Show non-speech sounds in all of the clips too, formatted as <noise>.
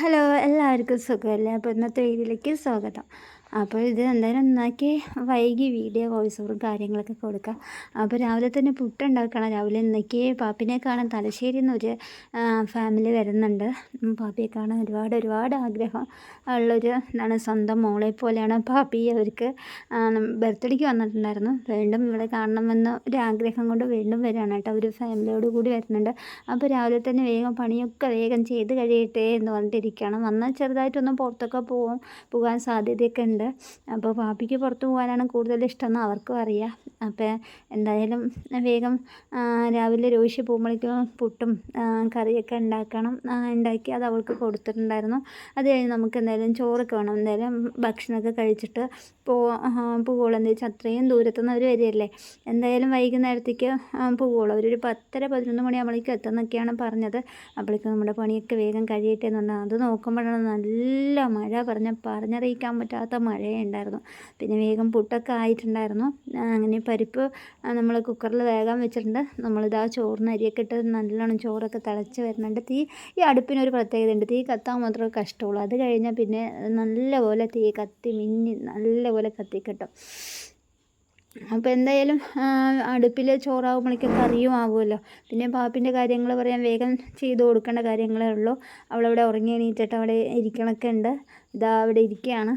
Hello എല്ലാവർക്കും സുഖമല്ലേ? അപ്പോൾ ഇന്നത്തെ വീഡിയോയിലേക്ക് സ്വാഗതം. അപ്പോൾ ഇത് എന്തായാലും നന്നാക്കി വൈകി വീഡിയോ വോയിസ് കാര്യങ്ങളൊക്കെ കൊടുക്കാം. അപ്പോൾ രാവിലെ തന്നെ പുട്ടുണ്ടാക്കണം രാവിലെ ഇന്നേക്ക് പാപ്പിനെ കാണാൻ തലശ്ശേരിയിൽ നിന്ന് ഒരു ഫാമിലി വരുന്നുണ്ട്. പാപ്പിയെ കാണാൻ ഒരുപാട് ഒരുപാട് ആഗ്രഹം ഉള്ളൊരു എന്താണ് സ്വന്തം മോളെ പോലെയാണ് പാപ്പി. അവർക്ക് ബർത്ത്ഡേക്ക് വന്നിട്ടുണ്ടായിരുന്നു. വീണ്ടും ഇവിടെ കാണണമെന്ന് ഒരു ആഗ്രഹം കൊണ്ട് വീണ്ടും വരികയാണ് കേട്ടോ. ഒരു ഫാമിലിയോട് കൂടി വരുന്നുണ്ട്. അപ്പോൾ രാവിലെ തന്നെ വേഗം പണിയൊക്കെ വേഗം ചെയ്ത് കഴിയട്ടെ എന്ന് പറഞ്ഞിട്ടിരിക്കുകയാണ്. വന്നാൽ ചെറുതായിട്ടൊന്ന് പുറത്തൊക്കെ പോകും പോകാൻ സാധ്യതയൊക്കെ ഉണ്ട്. അപ്പോൾ പാപ്പിക്ക് പുറത്ത് പോകാനാണ് കൂടുതൽ ഇഷ്ടമെന്ന് അവർക്കും അറിയാം. അപ്പോൾ എന്തായാലും വേഗം രാവിലെ രോഷി പോകുമ്പോഴേക്കും പുട്ടും കറിയൊക്കെ ഉണ്ടാക്കണം. ഉണ്ടാക്കി അത് അവൾക്ക് കൊടുത്തിട്ടുണ്ടായിരുന്നു. അത് കഴിഞ്ഞ് നമുക്ക് എന്തായാലും ചോറൊക്കെ വേണം. എന്തായാലും ഭക്ഷണമൊക്കെ കഴിച്ചിട്ട് പോ പോകുള്ളൂ എന്താ വെച്ചാൽ അത്രയും ദൂരത്തുനിന്ന് അവർ വരികയല്ലേ? എന്തായാലും വൈകുന്നേരത്തേക്ക് പൂവോളം അവരൊരു പത്തര പതിനൊന്ന് മണിയാകുമ്പോഴേക്കും എത്തുന്നൊക്കെയാണ് പറഞ്ഞത്. അപ്പോഴേക്കും നമ്മുടെ പണിയൊക്കെ വേഗം കഴിയട്ടെ എന്നുണ്ട് അത് നോക്കുമ്പോഴാണ് നല്ല മഴ പറഞ്ഞ പറഞ്ഞറിയിക്കാൻ പറ്റാത്ത മഴയുണ്ടായിരുന്നു. പിന്നെ വേഗം പുട്ടൊക്കെ ആയിട്ടുണ്ടായിരുന്നു. അങ്ങനെ പരിപ്പ് നമ്മൾ കുക്കറിൽ വേഗം വെച്ചിട്ടുണ്ട്. നമ്മളിതാ ചോറിന് അരിയൊക്കെ ഇട്ട് നല്ലോണം ചോറൊക്കെ തിളച്ച് വരുന്നുണ്ട്. തീ ഈ അടുപ്പിനൊരു പ്രത്യേകത ഉണ്ട് തീ കത്താൻ മാത്രമേ കഷ്ടമുള്ളൂ. അത് കഴിഞ്ഞാൽ പിന്നെ നല്ലപോലെ തീ കത്തി മിന്നി നല്ലപോലെ കത്തി അപ്പോൾ എന്തായാലും അടുപ്പിൽ ചോറാകുമ്പോഴേക്കും കറിയും ആവുമല്ലോ. പിന്നെ പാപ്പിന്റെ കാര്യങ്ങൾ പറയാൻ വേഗം ചെയ്ത് കൊടുക്കേണ്ട കാര്യങ്ങളേ ഉള്ളൂ. അവളവിടെ ഉറങ്ങി എണീറ്റിട്ട് അവിടെ ഇരിക്കണമൊക്കെ ഉണ്ട്. ഇതാ അവിടെ ഇരിക്കുകയാണ്.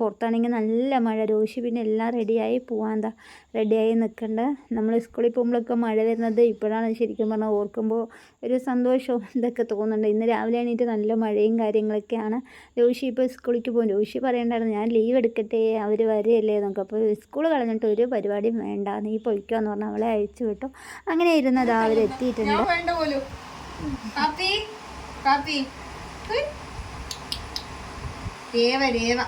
പുറത്താണെങ്കിൽ നല്ല മഴ. രോശി പിന്നെ എല്ലാം റെഡിയായി. പോകാൻ എന്താ റെഡിയായി നിൽക്കണ്ട. നമ്മൾ സ്കൂളിൽ പോകുമ്പോഴൊക്കെ മഴ വരുന്നത് ഇപ്പോഴാണ് ശരിക്കും പറഞ്ഞാൽ ഓർക്കുമ്പോൾ ഒരു സന്തോഷവും <laughs> ഇതൊക്കെ തോന്നുന്നുണ്ട്. ഇന്ന് രാവിലെ എണീറ്റ് നല്ല മഴയും കാര്യങ്ങളൊക്കെയാണ്. രോഷി ഇപ്പോൾ സ്കൂളിലേക്ക് പോകും. രോഷി പറയണ്ടായിരുന്നു ഞാൻ ലീവ് എടുക്കട്ടെ അവർ വരെയല്ലേ നമുക്ക് അപ്പോൾ സ്കൂൾ കളഞ്ഞിട്ട് ഒരു പരിപാടിയും വേണ്ട നീ പൊയ്ക്കോ എന്ന് പറഞ്ഞാൽ അവളെ അയച്ചു വിട്ടു. അങ്ങനെ ഇരുന്നത് പോലും. കാപ്പി കാപ്പി. രേവ രേവ.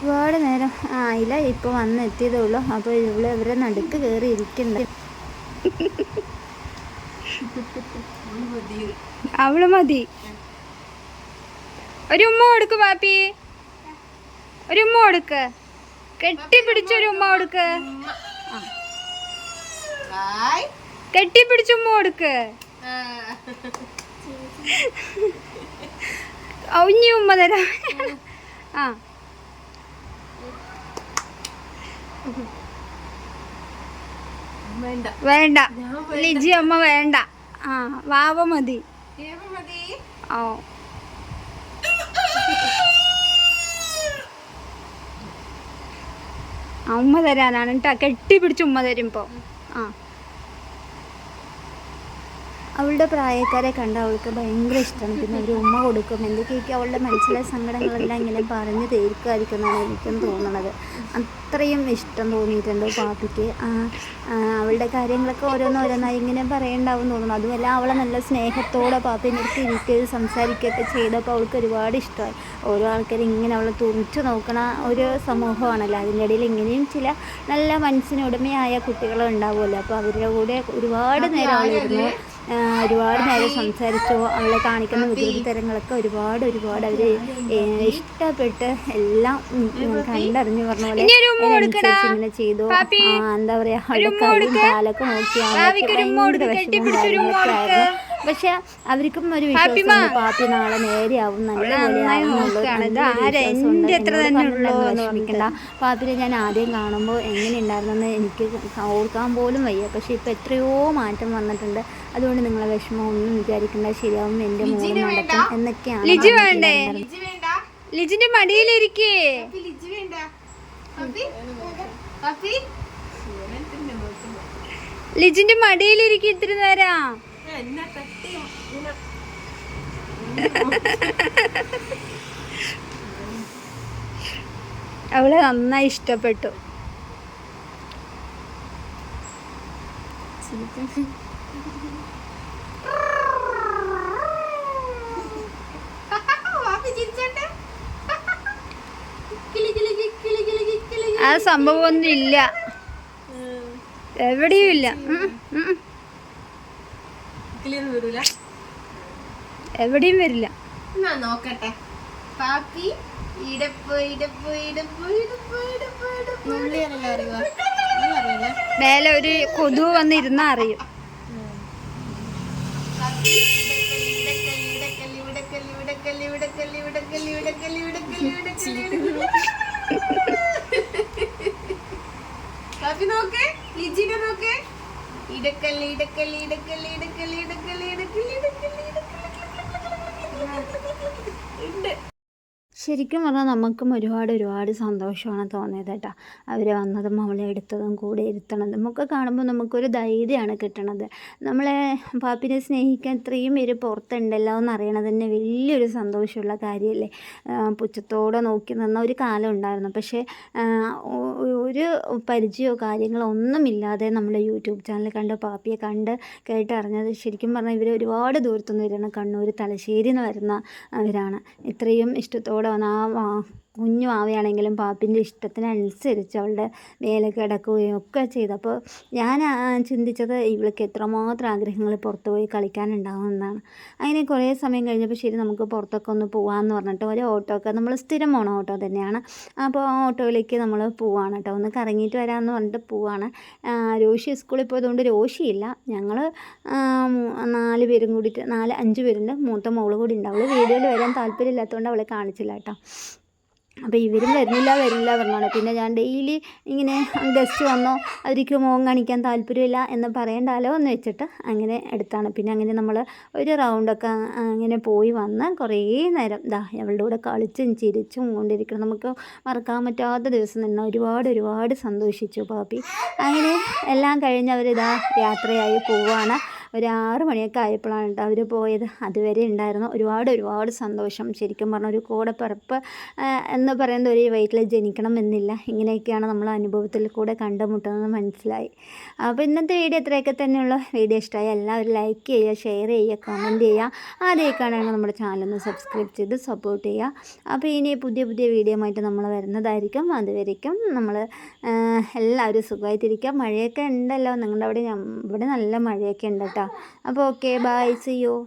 ഒരുപാട് നേരം ആയില്ല ഇപ്പോൾ വന്ന് എത്തിയതേ ഉള്ളൂ. അപ്പോൾ ഇവിടെ ഇവരെ നടുക്ക് കയറി ഇരിക്കണ്ട? അവൾ മതി. ഒരു ഉമ്മ കൊടുക്ക് പാപ്പി. ഒരു ഉമ്മ കൊടുക്ക്. കെട്ടിപ്പിടിച്ച ഒരു ഉമ്മ കൊടുക്ക്. കെട്ടിപ്പിടിച്ച ഉമ്മ കൊടുക്ക്. ആ. ഔഞ്ഞി ഉമ്മ തരാം ആ വേണ്ട. ലിജി അമ്മ വേണ്ട. ആ വാവ മതി. ഓ ഉമ്മ തരാനാണ് കേട്ടോ കെട്ടിപ്പിടിച്ച് ഉമ്മ തരും ഇപ്പോൾ ആ. അവളുടെ പ്രായക്കാരെ കണ്ട അവൾക്ക് ഭയങ്കര ഇഷ്ടമാണ് പിന്നെ അവർ ഉമ്മ കൊടുക്കും. എന്തൊക്കെയൊക്കെ അവളുടെ മനസ്സിലെ സങ്കടങ്ങളെല്ലാം ഇങ്ങനെ പറഞ്ഞ് തീർക്കുമായിരിക്കും എന്നാണ് എനിക്കും തോന്നുന്നത് അത്രയും ഇഷ്ടം തോന്നിയിട്ടുണ്ട് പാപ്പിക്ക്. അവളുടെ കാര്യങ്ങളൊക്കെ ഓരോന്നോരോന്നായി ഇങ്ങനെ പറയണ്ടാവും തോന്നുന്നു അതുമല്ല അവളെ നല്ല സ്നേഹത്തോടെ പാപ്പിന്റെ അടുത്ത് ഇരിക്കുകയും സംസാരിക്കുകയൊക്കെ ചെയ്തപ്പോൾ അവൾക്ക് ഒരുപാട് ഇഷ്ടമായി. ഓരോ ആൾക്കാർ ഇങ്ങനെ അവളെ തുറിച്ചു നോക്കണ ഒരു സമൂഹമാണല്ലോ. അതിന്റെ ഇടയിൽ ഇങ്ങനെയും ചില നല്ല മനസ്സിന് ഉടമയായ കുട്ടികൾ ഉണ്ടാവുമല്ലോ അപ്പോൾ അവരുടെ കൂടെ ഒരുപാട് നേരം അവളിരുന്നു ഒരുപാട് നേരം സംസാരിച്ചു. അവളെ കാണിക്കുന്ന ബുദ്ധിമുട്ടരങ്ങളൊക്കെ ഒരുപാട് ഒരുപാട് അവർ ഇഷ്ടപ്പെട്ട് എല്ലാം കണ്ടറിഞ്ഞു. പറഞ്ഞ പോലെ ഇങ്ങനെ ചെയ്തു. എന്താ പറയാ അവളുടെ കൈയും കാലൊക്കെ നോക്കി അവൾക്ക് ഭയങ്കര വിഷമം കാര്യങ്ങളൊക്കെ ആയിരുന്നു പക്ഷെ അവർക്കും ഒരു വിശ്വാസം പാപ്പി നാളെ നേരെയാവും നല്ല പാപ്പിനെ ഞാൻ ആദ്യം കാണുമ്പോൾ എങ്ങനെ ഉണ്ടായിരുന്നെന്ന് എനിക്ക് ഓർക്കാൻ പോലും വയ്യ. പക്ഷെ ഇപ്പം എത്രയോ മാറ്റം വന്നിട്ടുണ്ട്. അതുകൊണ്ട് നിങ്ങളെ വിഷമം ഒന്നും വിചാരിക്കേണ്ട. ശരിയാവും എന്റെ മോളും നടക്കും എന്നൊക്കെയാണ് ലിജി വേണ്ട? ലിജിന്റെ മടിയിലിരിക്കേ. ലിജിന്റെ മടിയിലിരിക്കും ഇത്തിരി നേരം. എന്നെ തട്ടി? ഇങ്ങനെ അവളെ നന്നായി ഇഷ്ടപ്പെട്ടു. ആ സംഭവം ഒന്നും ഇല്ല. എവിടെയും ഇല്ല വരൂല? എവിടെയും വരില്ല. എന്നാ നോക്കട്ടെ. പാപ്പി മേലെ ഒരു കൊതുവ് വന്നിരുന്നാ അറിയും. നോക്കേ ലിജിനെ നോക്കേ. ഇടക്കല്ല് ഇടക്കല്ല് ഇടക്കല്ല് ഇടക്കല്ല് ഇടക്കല്ല് ഇടക്കല്ല് ഇടക്കല്ല് ഉണ്ട് ശരിക്കും പറഞ്ഞാൽ നമുക്കും ഒരുപാട് ഒരുപാട് സന്തോഷമാണ് തോന്നിയത് കേട്ടോ. അവർ വന്നതും അവളെ എടുത്തതും കൂടെ ഇരുത്തണതും ഒക്കെ കാണുമ്പോൾ നമുക്കൊരു ധൈര്യമാണ് കിട്ടണത്. നമ്മളെ പാപ്പിനെ സ്നേഹിക്കാൻ ഇത്രയും പേര് പുറത്തുണ്ടല്ലോ എന്ന് അറിയണത് തന്നെ വലിയൊരു സന്തോഷമുള്ള കാര്യമല്ലേ പുച്ഛത്തോടെ നോക്കി നിന്ന ഒരു കാലം ഉണ്ടായിരുന്നു. പക്ഷേ ഒരു പരിചയമോ കാര്യങ്ങളോ ഒന്നുമില്ലാതെ നമ്മുടെ യൂട്യൂബ് ചാനൽ കണ്ട് പാപ്പിയെ കണ്ട് കേട്ടറിഞ്ഞത് ശരിക്കും പറഞ്ഞാൽ ഇവർ ഒരുപാട് ദൂരത്തുനിന്ന് വരുന്ന കണ്ണൂർ തലശ്ശേരി എന്ന് വരുന്ന അവരാണ്. ഇത്രയും ഇഷ്ടത്തോടെ വന്ന ആ വാ- കുഞ്ഞു ആവുകയാണെങ്കിലും പാപ്പിന്റെ ഇഷ്ടത്തിനനുസരിച്ച് അവളുടെ മേലെ കിടക്കുകയും ഒക്കെ ചെയ്തു. അപ്പോൾ ഞാൻ ചിന്തിച്ചത് ഇവൾക്ക് എത്രമാത്രം ആഗ്രഹങ്ങൾ പുറത്ത് പോയി കളിക്കാനുണ്ടാവുമെന്നാണ് അങ്ങനെ കുറേ സമയം കഴിഞ്ഞപ്പോൾ ശരി നമുക്ക് പുറത്തൊക്കെ ഒന്ന് പോകാമെന്ന് പറഞ്ഞിട്ട് ഒരു ഓട്ടോ ഒക്കെ നമ്മൾ സ്ഥിരം പോണ ഓട്ടോ തന്നെയാണ്. അപ്പോൾ ആ ഓട്ടോയിലേക്ക് നമ്മൾ പോവാണ് കേട്ടോ. ഒന്ന് കറങ്ങിയിട്ട് വരാമെന്ന് പറഞ്ഞിട്ട് പോവാണ്. രോഷി സ്കൂളിൽ പോയതുകൊണ്ട് രോഷിയില്ല. ഞങ്ങൾ നാല് പേരും കൂടിയിട്ട് നാല് അഞ്ച് പേരുണ്ട്. മൂത്ത മോൾ കൂടി ഉണ്ട്. അവൾ വീഡിയോയിൽ വരാൻ താല്പര്യമില്ലാത്തതുകൊണ്ട് അവളെ കാണിച്ചില്ല കേട്ടോ. അപ്പോൾ ഇവരും വരുന്നില്ല വരുന്നില്ല പറഞ്ഞാണ് പിന്നെ ഞാൻ ഡെയിലി ഇങ്ങനെ ഗസ്റ്റ് വന്നോ അവർക്ക് മുഖം കാണിക്കാൻ താല്പര്യമില്ല എന്ന് പറയണ്ടാലോ എന്ന് വെച്ചിട്ട് അങ്ങനെ എടുത്താണ്. പിന്നെ അങ്ങനെ നമ്മൾ ഒരു റൗണ്ടൊക്കെ അങ്ങനെ പോയി വന്ന് കുറേ നേരം ദാ അവളുടെ കൂടെ കളിച്ചും ചിരിച്ചും കൊണ്ടിരിക്കണം. നമുക്ക് മറക്കാൻ പറ്റാത്ത ദിവസം തന്നെ ഒരുപാട് ഒരുപാട് സന്തോഷിച്ചു പാപ്പി. അങ്ങനെ എല്ലാം കഴിഞ്ഞ് അവരിതാ യാത്രയായി പോവാണ്. ഒരു ആറ് മണിയൊക്കെ ആയപ്പോഴാണ് കേട്ടോ അവർ പോയത്. അതുവരെ ഉണ്ടായിരുന്നു ഒരുപാട് ഒരുപാട് സന്തോഷം. ശരിക്കും പറഞ്ഞാൽ ഒരു കൂടെപ്പിറപ്പ് ആ, എന്ന് പറയുന്നത് ഒരു വയറ്റിൽ ജനിക്കണം എന്നില്ല. ഇങ്ങനെയൊക്കെയാണ് നമ്മൾ അനുഭവത്തിൽ കൂടെ കണ്ടുമുട്ടുന്നത് മനസ്സിലായി. അപ്പോൾ ഇന്നത്തെ വീഡിയോ ഇത്രയൊക്കെ തന്നെയുള്ള. വീഡിയോ ഇഷ്ടമായി എല്ലാവരും ലൈക്ക് ചെയ്യുക ഷെയർ ചെയ്യുക കമന്റ് ചെയ്യുക. ആദ്യമായിക്കാണെങ്കിൽ നമ്മുടെ ചാനലൊന്ന് സബ്സ്ക്രൈബ് ചെയ്ത് സപ്പോർട്ട് ചെയ്യുക. അപ്പോൾ ഇനി പുതിയ പുതിയ വീഡിയോ ആയിട്ട് നമ്മൾ വരുന്നതായിരിക്കും. അതുവരേക്കും നമ്മൾ എല്ലാവരും സുഖമായിട്ടിരിക്കുക. മഴയൊക്കെ ഉണ്ടല്ലോ. നിങ്ങളുടെ അവിടെ ഇവിടെ നല്ല മഴയൊക്കെ ഉണ്ട് കേട്ടോ. അപ്പോൾ ഓക്കെ ബൈ സി യു